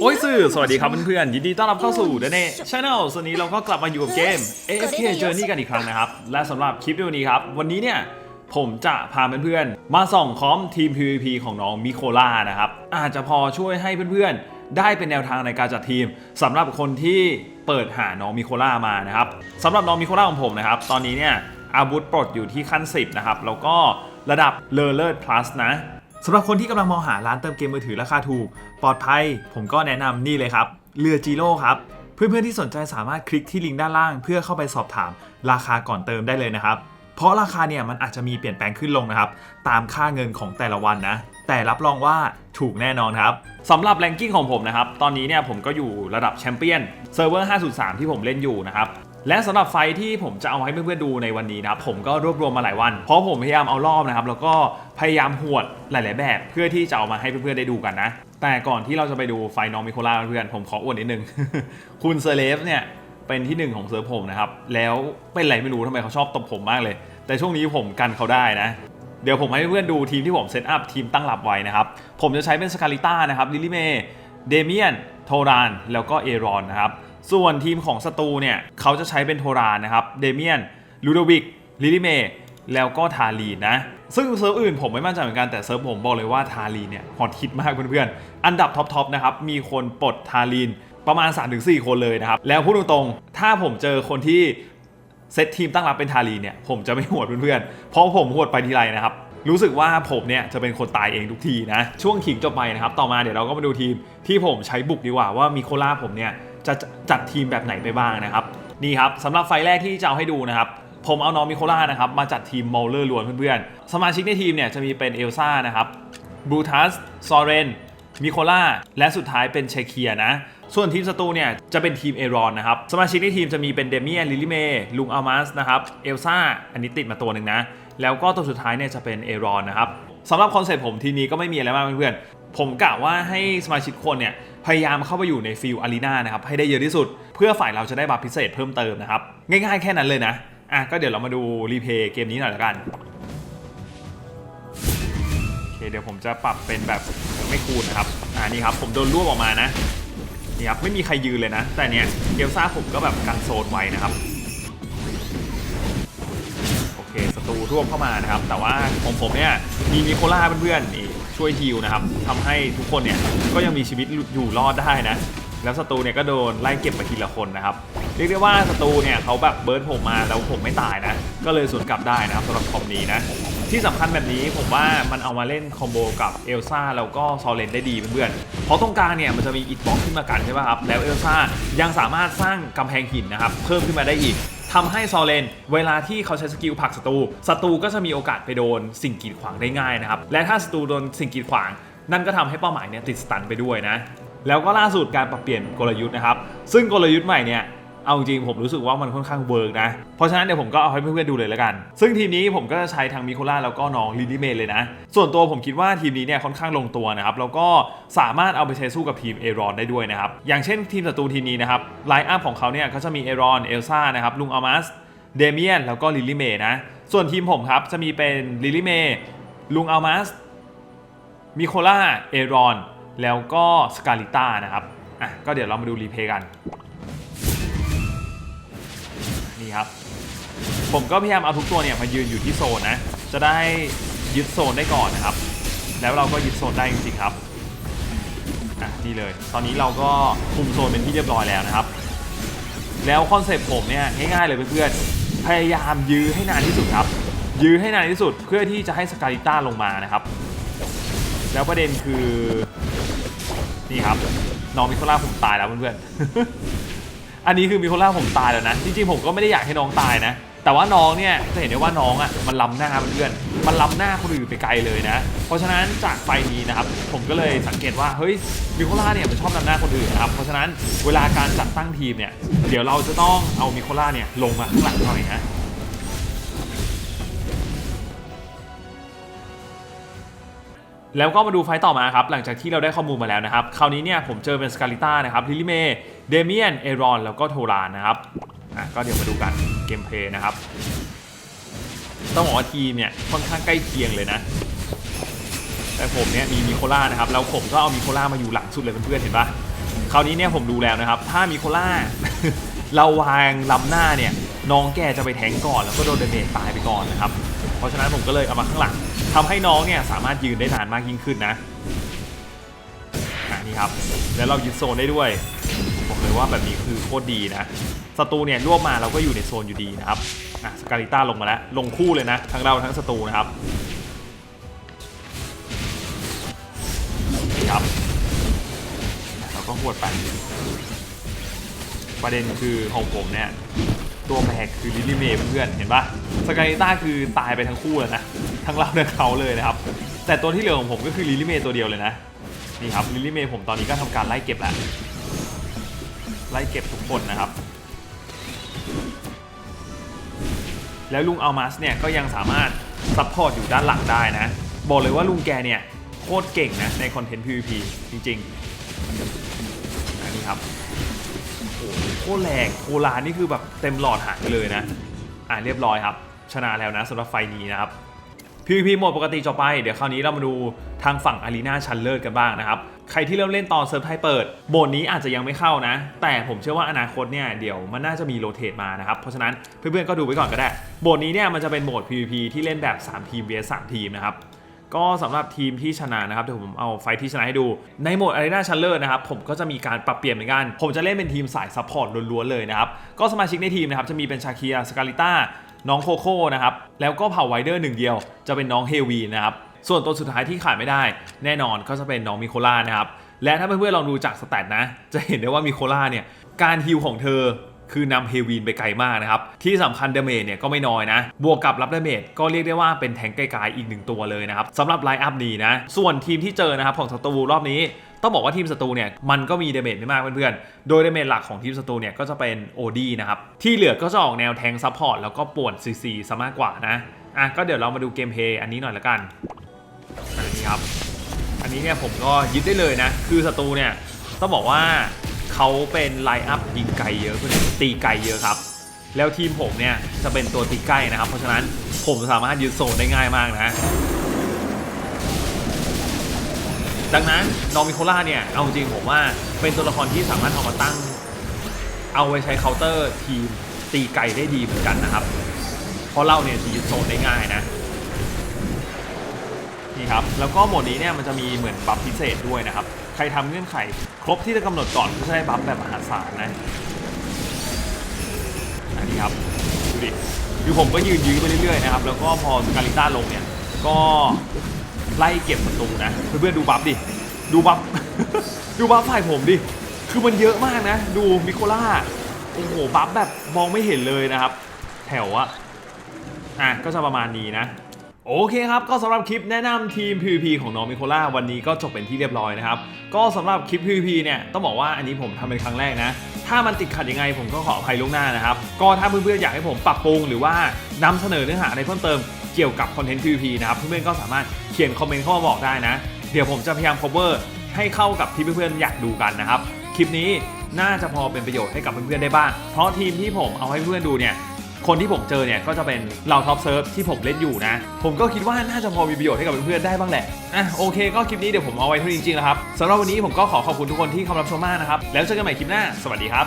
โอ้ยสื่อสวัสดีครับเพื่อนๆยินดีต้อนรับเข้าสู่เดนเน่ชาแนลส่วนนี้เราก็กลับมาอยู่กับเกม AFK Journey กันอีกครั้งนะครับ และสำหรับคลิปในวันนี้ครับ วันนี้เนี่ยผมจะพาเพื่อนๆ มาส่องคอมทีม PVP ของน้องมิโคล่านะครับ อาจจะพอช่วยให้เพื่อนๆ ได้เป็นแนวทางในการจัดทีมสำหรับคนที่เปิดหาน้องมิโคล่ามานะครับสำหรับน้องมิโคล่าของผมนะครับ ตอนนี้เนี่ยอาวุธปลดอยู่ที่ขั้น 10 นะครับ แล้วก็ระดับเลอเลอร์ plus นะ สำหรับคนที่กำลังมองหาร้านเติมเกมมือถือราคาถูก ปลอดภัย ผมก็แนะนำนี่เลยครับ เรือจีโร่ครับ เพื่อนๆที่สนใจสามารถคลิกที่ลิงก์ด้านล่าง เพื่อเข้าไปสอบถามราคาก่อนเติมได้เลยนะครับ เพราะราคาเนี่ยมันอาจจะมีเปลี่ยนแปลงขึ้นลงนะครับ ตามค่าเงินของแต่ละวันนะ แต่รับรองว่าถูกแน่นอนครับสำหรับแรงกิ้งของผมนะครับ ตอนนี้เนี่ยผมก็อยู่ระดับแชมเปี้ยนเซิร์ฟเวอร์ 503 ที่ผมเล่นอยู่นะครับ และสำหรับไฟที่ผมจะเอาให้เพื่อนๆดูในวันนี้นะครับผมก็รวบรวมมาหลายวัน เพราะผมพยายามเอารอบนะครับ แล้วก็พยายามหวดหลาย ๆ แบบ เพื่อที่จะเอามาให้เพื่อนๆได้ดูกันนะ แต่ก่อนที่เราจะไปดูไฟน้องมิโคล่าเพื่อนผมขออวดนิดนึง คุณเซเลฟเนี่ยเป็นที่หนึ่งของเซิร์ฟผมนะครับ แล้วเป็นไรไม่รู้ทำไมเขาชอบตบผมมากเลย แต่ช่วงนี้ผมกันเขาได้นะ เดี๋ยวผมให้เพื่อนๆดูทีมที่ผมเซตอัพทีมตั้งหลับไว้นะครับ ผมจะใช้เป็นสกาลิต้านะครับลิลิเมเดเมียน โทราน แล้วก็เอรอนนะครับ ส่วนทีมของศัตรูเนี่ยเขาจะใช้เป็นโทรานนะครับ เดเมียน ลูโดวิก ลิลิเม แล้วก็ทารีนนะซึ่งเซิร์ฟอื่นผมไม่มั่นใจเหมือนกันแต่เซิร์ฟผมบอกเลยว่าทารีนเนี่ยฮอตฮิตมากเพื่อนๆ อันดับท็อปๆนะครับ มีคนปลดทารีนประมาณ 3-4 คนเลยนะครับ แล้วพูดตรงๆ ถ้าผมเจอคนที่เซตทีมตั้งรับเป็นทารีเนี่ยผมจะไม่หวตเพื่อนๆ เพราะผมหวตไปทีไรนะครับรู้สึกว่าผมเนี่ยจะเป็นคนตายเองทุกทีนะ ช่วงขิงจบไปนะครับ ต่อมาเดี๋ยวเราก็มาดูทีมที่ผมใช้บุกดีกว่าว่ามีโคล่าผมเนี่ย จะจัดทีมแบบไหนไปบ้างนะครับ นี่ครับสำหรับไฟแรกที่จะเอาให้ดูนะครับ ผมเอาน้องมิโคล่านะครับมาจัดทีมมอลเลอร์ล้วนเพื่อนๆ สมาชิกในทีมเนี่ยจะมีเป็นเอลซ่านะครับบูทัสซอเรนมิโคล่าและสุดท้ายเป็นเชเคียนะ ส่วนทีมศัตรูเนี่ยจะเป็นทีมเอรอนนะครับ สมาชิกในทีมจะมีเป็นเดเมียนลิลิเมลุงอัลมัสนะครับเอลซ่าอันนี้ติดมาตัวหนึ่งนะ แล้วก็ตัวสุดท้ายเนี่ยจะเป็นเอรอนนะครับสำหรับคอนเซ็ปต์ผมทีนี้ก็ไม่มีอะไรมากเพื่อนๆผมกะว่าให้สมาชิกคนเนี่ย พยายามเข้าไปอยู่ในฟิลอารีนานะครับให้ได้เยอะที่สุด เพื่อฝ่ายเราจะได้บัฟพิเศษเพิ่มเติมนะครับง่ายๆแค่นั้นเลยนะอะก็เดี๋ยวเรามาดูรีเพย์เกมนี้หน่อยละกันโอเคเดี๋ยวผมจะปรับเป็นแบบไม่คูณนะครับอ่านี่ครับผมโดนรวบออกมานะนี่ครับไม่มีใครยืนเลยนะ แต่เนี้ยเกลซ่าผมก็แบบกันโซนไว้นะครับ เคศัตรูร่วมเข้ามานะครับ แต่ว่าของผมเนี่ยมีมิโคล่าเพื่อนๆนี่ช่วยฮิวนะครับทำให้ทุกคนเนี่ยก็ยังมีชีวิตอยู่รอดได้นะ แล้วศัตรูเนี่ยก็โดนไล่เก็บไปทีละคนนะครับเรียกได้ว่าศัตรูเนี่ยเขาแบบเบิร์ดผมมาแล้วผมไม่ตายนะ ก็เลยสวนกลับได้นะครับสำหรับคอมนี้นะที่สำคัญแบบนี้ผมว่ามันเอามาเล่นคอมโบกับเอลซ่าแล้วก็ซอเลนได้ดีเพื่อนๆ เพราะตรงกลางเนี่ยมันจะมีอิดบล็อกขึ้นมากันใช่ป่ะครับ แล้วเอลซ่ายังสามารถสร้างกำแพงหินนะครับ เพิ่มขึ้นมาได้อีก ทำให้ซอเลนเวลาที่เขาใช้สกิลผลักศัตรูศัตรูก็จะมีโอกาสไปโดนสิ่งกีดขวางได้ง่ายนะครับ และถ้าศัตรูโดนสิ่งกีดขวาง นั่นก็ทำให้เป้าหมายเนี่ยติดสตันไปด้วยนะ แล้วก็ล่าสุดการปรับเปลี่ยนกลยุทธ์นะครับ ซึ่งกลยุทธ์ใหม่เนี่ย เอาจริงผมรู้สึกว่ามันค่อนข้างเวิร์กนะ เพราะฉะนั้นเดี๋ยวผมก็เอาให้เพื่อนๆดูเลยแล้วกัน ซึ่งทีมนี้ผมก็จะใช้ทางมิโคล่าแล้วก็น้องลิลิเมนเลยนะ ส่วนตัวผมคิดว่าทีมนี้เนี่ยค่อนข้างลงตัวนะครับ แล้วก็สามารถเอาไปใช้สู้กับทีมเอรอนได้ด้วยนะครับ อย่างเช่นทีมศัตรูทีมนี้นะครับไลน์อัพของเขาเนี่ยเขาจะมีเอรอนเอลซ่านะครับลุงอัลมัสเดเมียนแล้วก็ลิลิเมนะ ส่วนทีมผมครับจะมีเป็นลิลิเมลุงอัลมัสมิโคล่าเอรอนแล้วก็สกาลิต้านะครับอะก็เดี๋ยวเรามาดูรีเพย์กัน ครับ ผมก็พยายามเอาทุกตัวเนี่ยมายืนอยู่ที่โซนนะ จะได้ยึดโซนได้ก่อนนะครับ แล้วเราก็ยึดโซนได้จริงๆครับอะนี่เลย ตอนนี้เราก็คุมโซนเป็นที่เรียบร้อยแล้วนะครับ แล้วคอนเซปต์ผมเนี่ยง่ายๆเลยเพื่อนๆ พยายามยื้อให้นานที่สุดครับ ยื้อให้นานที่สุดเพื่อที่จะให้สกาลิต้าลงมานะครับ แล้วประเด็นคือ นี่ครับน้องมิโคล่าผมตายแล้วเพื่อนๆ อันนี้คือมิโคล่าผมตายแล้วนะ จริงๆ ผมก็ไม่ได้อยากให้น้องตายนะ แต่ว่าน้องเนี่ยจะเห็นได้ว่าน้องอะมันล้ำหน้าเพื่อน มันล้ำหน้าคนอื่นไปไกลเลยนะ เพราะฉะนั้นจากไฟนี้นะครับ ผมก็เลยสังเกตว่าเฮ้ยมิโคล่าเนี่ยมันชอบล้ำหน้าคนอื่นนะครับ เพราะฉะนั้นเวลาการจัดตั้งทีมเนี่ย เดี๋ยวเราจะต้องเอามิโคล่าเนี่ยลงมาข้างหลังหน่อยนะ แล้วก็มาดูไฟต่อมาครับ หลังจากที่เราได้ข้อมูลมาแล้วนะครับ คราวนี้เนี่ยผมเจอเป็นสกาลิต้านะครับลิลิเมเดเมียน เอรอน แล้วก็โทรานนะครับ อะก็เดี๋ยวมาดูกันเกมเพลย์นะครับ ต้องบอกว่าทีมเนี่ยค่อนข้างใกล้เคียงเลยนะ แต่ผมเนี่ยมีมิโคล่านะครับ แล้วผมก็เอามิโคล่ามาอยู่หลังสุดเลยเพื่อนๆเห็นปะคราวนี้เนี่ยผมดูแล้วนะครับ ถ้ามิโคล่าเราวางลำหน้าเนี่ยน้องแกจะไปแทงก่อนแล้วก็โดนเดเมจตายไปก่อนนะครับ เพราะฉะนั้นผมก็เลยเอามาข้างหลัง ทำให้น้องเนี่ยสามารถยืนได้นานมากยิ่งขึ้นนะนี่ครับ แล้วเรายึดโซนได้ด้วยบอกเลยว่าแบบนี้คือโคตรดีนะศัตรูเนี่ยรวบมาเราก็อยู่ในโซนอยู่ดีนะครับอะสกาลิต้าลงมาแล้ว ลงคู่เลยนะ ทั้งเราทั้งศัตรูนะครับนี่ครับเราก็หวดไปประเด็นคือของผมเนี่ย ตัวแบกคือลิลลี่เมย์เพื่อนเห็นปะสกาลิต้าคือตายไปทั้งคู่แล้วนะ ทั้งเราทั้งเขาเลยนะครับ แต่ตัวที่เหลือของผมก็คือลิลลี่เมย์ตัวเดียวเลยนะ นี่ครับลิลลี่เมย์ผมตอนนี้ก็ทำการไล่เก็บแล้ว ไล่เก็บทุกคนนะครับ แล้วลุงอัลมัสเนี่ยก็ยังสามารถซัพพอร์ตอยู่ด้านหลังได้นะ บอกเลยว่าลุงแกเนี่ยโคตรเก่งนะในคอนเทนต์ PVP จริงๆอันนี้ครับ ตรแรงโคลานี่คือแบบเต็มหลอดหายเลยนะ อ่าเรียบร้อยครับ ชนะแล้วนะสำหรับไฟนี้นะครับ PVP โหมดปกติจบไป เดี๋ยวคราวนี้เรามาดูทางฝั่งอารีนาชันเลิศกันบ้างนะครับ ใครที่เริ่มเล่นตอนเซิร์ฟไทยเปิดโหมดนี้อาจจะยังไม่เข้านะ แต่ผมเชื่อว่าอนาคตเนี่ยเดี๋ยวมันน่าจะมีโรเตทมานะครับ เพราะฉะนั้นเพื่อนๆก็ดูไว้ก่อนก็ได้ โหมดนี้เนี่ยมันจะเป็นโหมด PVP ที่เล่นแบบ 3 ทีม vs 3ทีมนะครับ ก็สำหรับทีมที่ชนะนะครับเดี๋ยวผมเอาไฟที่ชนะให้ดู ในโหมด Arena Challenger นะครับผมก็จะมีการปรับเปลี่ยนเหมือนกัน ผมจะเล่นเป็นทีมสายซัพพอร์ตล้วนๆเลยนะครับ ก็สมาชิกในทีมนะครับจะมีเป็นชาเคียสกาลิต้าน้องโคโค่นะครับ แล้วก็เผ่าไวเดอร์หนึ่งเดียว จะเป็นน้องเฮวีนะครับ ส่วนตัวสุดท้ายที่ขาดไม่ได้ แน่นอนก็จะเป็นน้องมิโคล่านะครับ และถ้าเพื่อนๆลองดูจากสแตทนะ จะเห็นได้ว่ามิโคล่าเนี่ย การฮิลของเธอ คือนำเฮวีนไปไกลมากนะครับ ที่สำคัญเดเมจเนี่ยก็ไม่น้อยนะ บวกกับรับเดเมจก็เรียกได้ว่าเป็นแทงไกลๆอีกหนึ่งตัวเลยนะครับสำหรับไลน์อัพนี้นะ ส่วนทีมที่เจอนะครับของศัตรูรอบนี้ต้องบอกว่าทีมศัตรูเนี่ยมันก็มีเดเมจไม่มากเพื่อนๆ โดยเดเมจหลักของทีมศัตรูเนี่ยก็จะเป็นโอดีนะครับ ที่เหลือก็จะออกแนวแทงซัพพอร์ตแล้วก็ป่วนซีซีซะมากกว่านะ อะก็เดี๋ยวเรามาดูเกมเพย์อันนี้หน่อยละกันอันนี้ครับ อันนี้เนี่ยผมก็ยึดได้เลยนะ คือศัตรูเนี่ยต้องบอกว่า เขาเป็นไลน์อัพยิงไกลเยอะเพื่อนตีไกลเยอะครับ แล้วทีมผมเนี่ยจะเป็นตัวตีใกล้นะครับ เพราะฉะนั้นผมสามารถยึดโซนได้ง่ายมากนะ ดังนั้นนอมิโคล่าเนี่ยเอาจริงผมว่าเป็นตัวละครที่สามารถเอามาตั้ง เอาไว้ใช้เคาน์เตอร์ทีมตีไกลได้ดีเหมือนกันนะครับ เพราะเราเนี่ยจะยึดโซนได้ง่ายนะนี่ครับแล้วก็โหมดนี้เนี่ยมันจะมีเหมือนบัฟพิเศษด้วยนะครับ รทำเงื่อนไข ครบที่จะกำหนดก่อนก็จะได้บัฟแบบมหาศาลนะ อันนี้ครับ ดูดิ คือผมก็ยืนยื้อไปเรื่อยๆนะครับ แล้วก็พอสกาลิต้าลงเนี่ย ก็ไล่เก็บประตูนะ เพื่อนๆดูบัฟดิ ดูบัฟ ดูบัฟฝ่ายผมดิ คือมันเยอะมากนะ ดูมิโคล่า โอ้โห บัฟแบบมองไม่เห็นเลยนะครับ แถวอะอะ ก็จะประมาณนี้นะ โอเคครับ ก็สำหรับคลิปแนะนำทีม PVP ของน้องมิโคล่าวันนี้ก็จบเป็นที่เรียบร้อยนะครับ ก็สำหรับคลิป PVP เนี่ยต้องบอกว่าอันนี้ผมทำเป็นครั้งแรกนะ ถ้ามันติดขัดยังไงผมก็ขออภัยล่วงหน้านะครับ ก็ถ้าเพื่อนๆอยากให้ผมปรับปรุงหรือว่านำเสนอเนื้อหาอะไรเพิ่มเติมเกี่ยวกับคอนเทนต์ PVP นะครับ เพื่อนๆก็สามารถเขียนคอมเมนต์เข้ามาบอกได้นะ เดี๋ยวผมจะพยายาม cover ให้เข้ากับที่เพื่อนๆอยากดูกันนะครับ คลิปนี้น่าจะพอเป็นประโยชน์ให้กับเพื่อนๆได้บ้าง เพราะทีมที่ผมเอาให้เพื่อนดูเนี่ย คนที่ผมเจอเนี่ยก็จะเป็นเหล่าท็อปเซิร์ฟที่ผมเล่นอยู่นะ ผมก็คิดว่าน่าจะพอมีประโยชน์ให้กับเพื่อนๆได้บ้างแหละอะโอเคก็คลิปนี้เดี๋ยวผมเอาไว้เท่านี้จริงๆแล้วครับสำหรับวันนี้ผมก็ขอขอบคุณทุกคนที่เข้ามารับชมมากนะครับแล้วเจอกันใหม่คลิปหน้าสวัสดีครับ